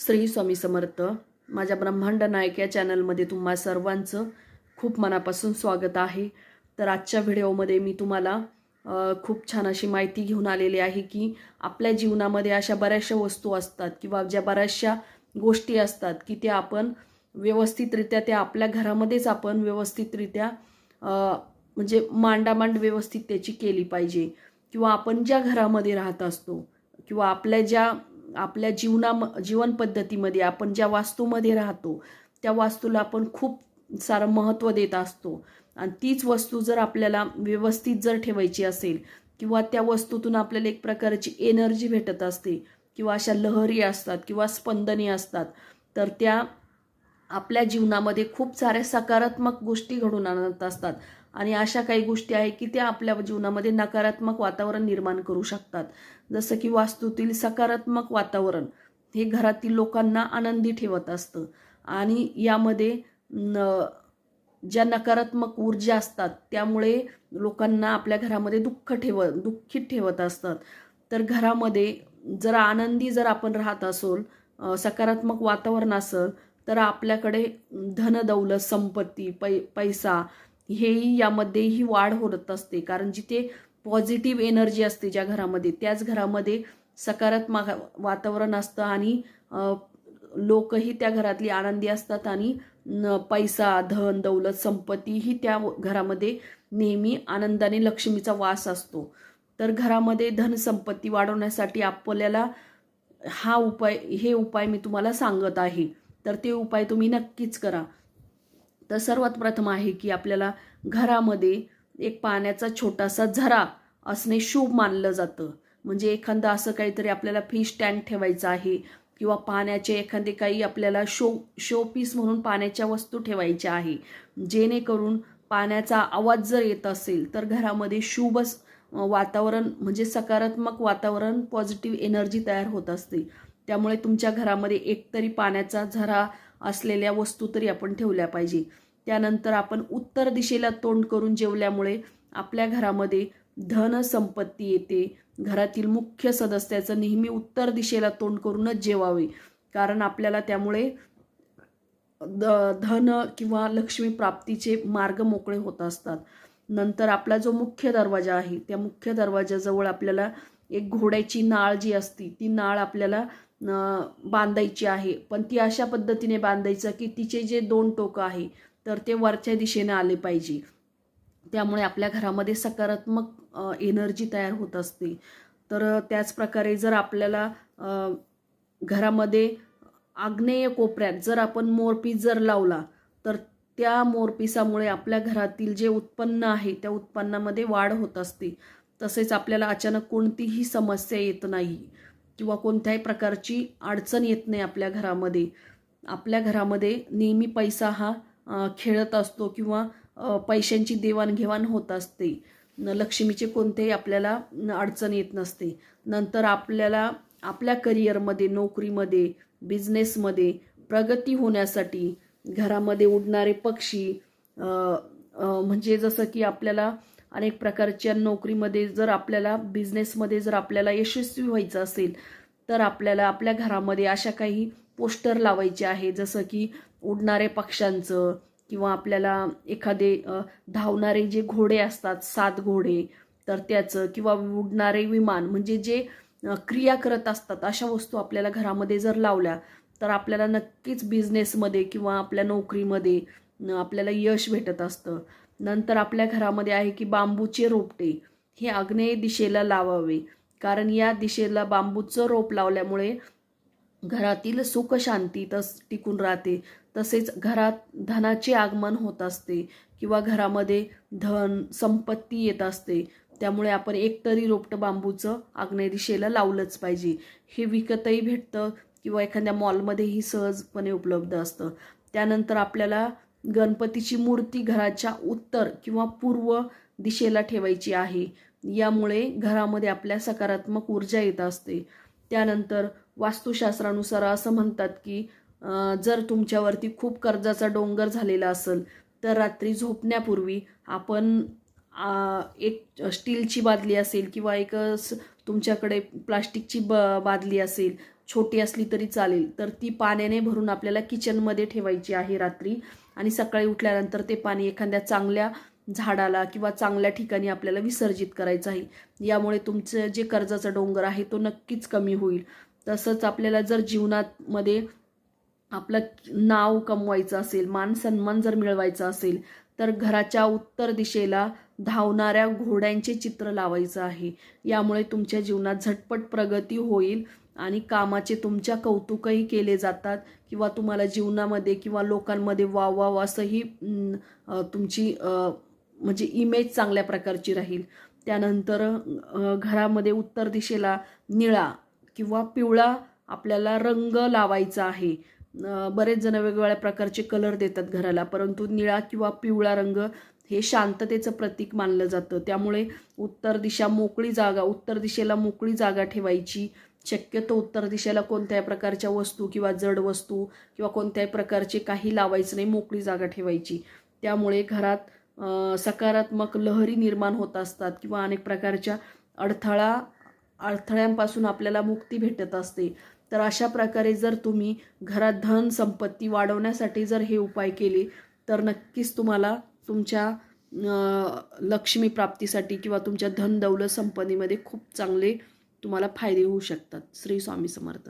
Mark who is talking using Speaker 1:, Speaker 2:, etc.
Speaker 1: श्री स्वामी समर्थ माझ्या ब्रह्मांड नायक या चॅनलमध्ये तुम्हा सर्वांचं खूप मनापासून स्वागत आहे. तर आजच्या व्हिडिओमध्ये मी तुम्हाला खूप छान अशी माहिती घेऊन आलेली आहे की आपल्या जीवनामध्ये अशा बऱ्याचशा वस्तू असतात किंवा ज्या बऱ्याचशा गोष्टी असतात की त्या आपण व्यवस्थितरित्या त्या आपल्या घरामध्येच आपण व्यवस्थितरित्या म्हणजे मांडामांड व्यवस्थित त्याची केली पाहिजे. किंवा आपण ज्या घरामध्ये राहत असतो किंवा आपल्या ज्या आपल्या जीवना जीवन पद्धतीमध्ये आपण ज्या वास्तूमध्ये राहतो त्या वास्तूला आपण खूप सारं महत्त्व देत असतो. आणि तीच वस्तू जर आपल्याला व्यवस्थित जर ठेवायची असेल किंवा त्या वस्तूतून आपल्याला एक प्रकारची एनर्जी भेटत असते किंवा अशा लहरी असतात किंवा स्पंदने असतात तर त्या आपल्या जीवनामध्ये खूप साऱ्या सकारात्मक गोष्टी घडून आणत असतात. आणि अशा काही गोष्टी आहेत की त्या आपल्या जीवनामध्ये नकारात्मक वातावरण निर्माण करू शकतात. जसं की वास्तूतील सकारात्मक वातावरण हे घरातील लोकांना आनंदी ठेवत असतं. आणि यामध्ये न ज्या नकारात्मक ऊर्जा असतात त्यामुळे लोकांना आपल्या घरामध्ये दुःख ठेव दुःखीत ठेवत असतात. तर घरामध्ये जर आनंदी जर आपण राहत असोल सकारात्मक वातावरण असेल तर आपल्याकडे धनदौलत संपत्ती पै पैसा हेही यामध्येही वाढ होत असते. कारण जिथे पॉझिटिव्ह एनर्जी असते ज्या घरामध्ये त्याच घरामध्ये सकारात्मक वातावरण असतं आणि लोकही त्या घरातली आनंदी असतात आणि न पैसा धन दौलत संपत्ती ही त्या घरामध्ये नेहमी आनंदाने लक्ष्मीचा वास असतो. तर घरामध्ये धन संपत्ती वाढवण्यासाठी आपल्याला हा उपाय हे उपाय मी तुम्हाला सांगत आहे. तर ते उपाय तुम्ही नक्कीच करा. तर सर्वात प्रथम आहे की आपल्याला घरामध्ये एक पाण्याचा छोटासा झरा असणे शुभ मानलं जातं. म्हणजे एखादं असं काहीतरी आपल्याला फिश टँक ठेवायचं आहे किंवा पाण्याचे एखादे काही आपल्याला शो शो पीस म्हणून पाण्याच्या वस्तू ठेवायच्या आहे. जेणेकरून पाण्याचा आवाज जर येत असेल तर घरामध्ये शुभ वातावरण म्हणजे सकारात्मक वातावरण पॉझिटिव्ह एनर्जी तयार होत असते. त्यामुळे तुमच्या घरामध्ये एकतरी पाण्याचा झरा असलेल्या वस्तू तरी आपण ठेवल्या पाहिजे. त्यानंतर आपण उत्तर दिशेला तोंड करून जेवल्यामुळे आपल्या घरामध्ये धन संपत्ती येते. घरातील मुख्य सदस्याचं नेहमी उत्तर दिशेला तोंड करूनच जेवावे. कारण आपल्याला त्यामुळे द- धन किंवा लक्ष्मी प्राप्तीचे मार्ग मोकळे होत असतात. नंतर आपला जो मुख्य दरवाजा आहे त्या मुख्य दरवाजाजवळ आपल्याला एक घोड्याची नाळ जी असती ती नाळ आपल्याला बांधायची आहे. पण ती अशा पद्धतीने बांधायचं की तिचे जे दोन टोकं आहे तर ते वरच्या दिशेने आले पाहिजे. त्यामुळे आपल्या घरामध्ये सकारात्मक एनर्जी तयार होत असते. तर त्याचप्रकारे त्याच प्रकारे जर आपल्याला घरामध्ये आग्नेय कोपऱ्यात जर आपण मोरपीस जर लावला तर त्या मोरपिसामुळे आपल्या घरातील जे उत्पन्न आहे त्या उत्पन्नामध्ये वाढ होत असते. तसेच आपल्याला अचानक कोणतीही समस्या येत नाही किंवा कोणत्याही प्रकारची अडचण येत नाही आपल्या घरामध्ये. आपल्या घरामध्ये नेहमी पैसा हा खेळत असतो किंवा पैशांची देवाणघेवाण होत असते. लक्ष्मीचे कोणतेही आपल्याला अडचण येत नसते. नंतर आपल्याला आपल्या करिअरमध्ये नोकरीमध्ये बिझनेसमध्ये प्रगती होण्यासाठी घरामध्ये उडणारे पक्षी म्हणजे जसं की आपल्याला अनेक प्रकारच्या नोकरीमध्ये जर आपल्याला बिझनेसमध्ये जर आपल्याला यशस्वी व्हायचं असेल तर आपल्याला आपल्या घरामध्ये अशा काही पोस्टर लावायचे आहे जसं की उडणारे पक्ष्यांचं किंवा आपल्याला एखादे धावणारे जे घोडे असतात सात घोडे तर त्याचं किंवा उडणारे विमान म्हणजे जे क्रिया करत असतात अशा वस्तू आपल्याला घरामध्ये जर लावल्या तर आपल्याला नक्कीच बिझनेसमध्ये किंवा आपल्या नोकरीमध्ये आपल्याला यश भेटत असतं. नंतर आपल्या घरामध्ये आहे की बांबूचे रोपटे हे आग्नेय दिशेला लावावे. कारण या दिशेला बांबूचं रोप लावल्यामुळे घरातील सुख शांती तस टिकून राहते. तसेच घरात धनाचे आगमन होत असते किंवा घरामध्ये धन संपत्ती येत असते. त्यामुळे आपण एकतरी रोपटं बांबूचं आग्नेय दिशेला लावलंच पाहिजे. हे विकतही भेटतं किंवा एखाद्या मॉलमध्येही सहजपणे उपलब्ध असतं. त्यानंतर आपल्याला गणपतीची मूर्ती घराच्या उत्तर किंवा पूर्व दिशेला ठेवायची आहे. यामुळे घरामध्ये आपल्या सकारात्मक ऊर्जा येत असते. त्यानंतर वास्तुशास्त्रानुसार असं म्हणतात की जर तुमच्यावरती खूप कर्जाचा डोंगर झालेला असेल तर रात्री झोपण्यापूर्वी आपण एक स्टीलची बादली असेल किंवा एक स- तुमच्याकडे प्लास्टिकची ब बादली असेल छोटी असली तरी चालेल तर ती पाण्याने भरून आपल्याला किचनमध्ये ठेवायची आहे रात्री. आणि सकाळी उठल्यानंतर ते पाणी एखाद्या चांगल्या झाडाला किंवा चांगल्या ठिकाणी आपल्याला विसर्जित करायचं आहे. यामुळे तुमचं जे कर्जाचा डोंगर आहे तो नक्कीच कमी होईल. तसंच आपल्याला जर जीवनामध्ये आपलं नाव कमवायचं असेल मान सन्मान जर मिळवायचा असेल तर घराच्या उत्तर दिशेला धावणाऱ्या घोड्यांचे चित्र लावायचं आहे. यामुळे तुमच्या जीवनात झटपट प्रगती होईल आणि कामाचे तुमच्या कौतुकही केले जातात किंवा तुम्हाला जीवनामध्ये किंवा लोकांमध्ये वाव वाव असंही तुमची म्हणजे इमेज चांगल्या प्रकारची राहील. त्यानंतर घरामध्ये उत्तर दिशेला निळा किंवा पिवळा आपल्याला रंग लावायचा आहे. बरेच जण वेगवेगळ्या प्रकारचे कलर देतात घराला परंतु निळा किंवा पिवळा रंग हे शांततेचं प्रतीक मानलं जातं. त्यामुळे उत्तर दिशा मोकळी जागा उत्तर दिशेला मोकळी जागा ठेवायची शक्यतो उत्तर दिशेला कोणत्याही प्रकारच्या वस्तू किंवा जड वस्तू किंवा कोणत्याही प्रकारचे काही लावायचं नाही मोकळी जागा ठेवायची. त्यामुळे घरात सकारात्मक लहरी निर्माण होत असतात किंवा अनेक प्रकारच्या अडथळा अडथळ्यांपासून आपल्याला मुक्ती भेटत असते. तर अशा प्रकारे जर तुम्ही घरात धन संपत्ती वाढवण्यासाठी जर हे उपाय केले तर नक्कीच तुम्हाला तुमच्या लक्ष्मी प्राप्तीसाठी किंवा तुमच्या धन दौलत संपत्तीमध्ये खूप चांगले तुम्हाला फायदे होऊ शकतात. श्री स्वामी समर्थ.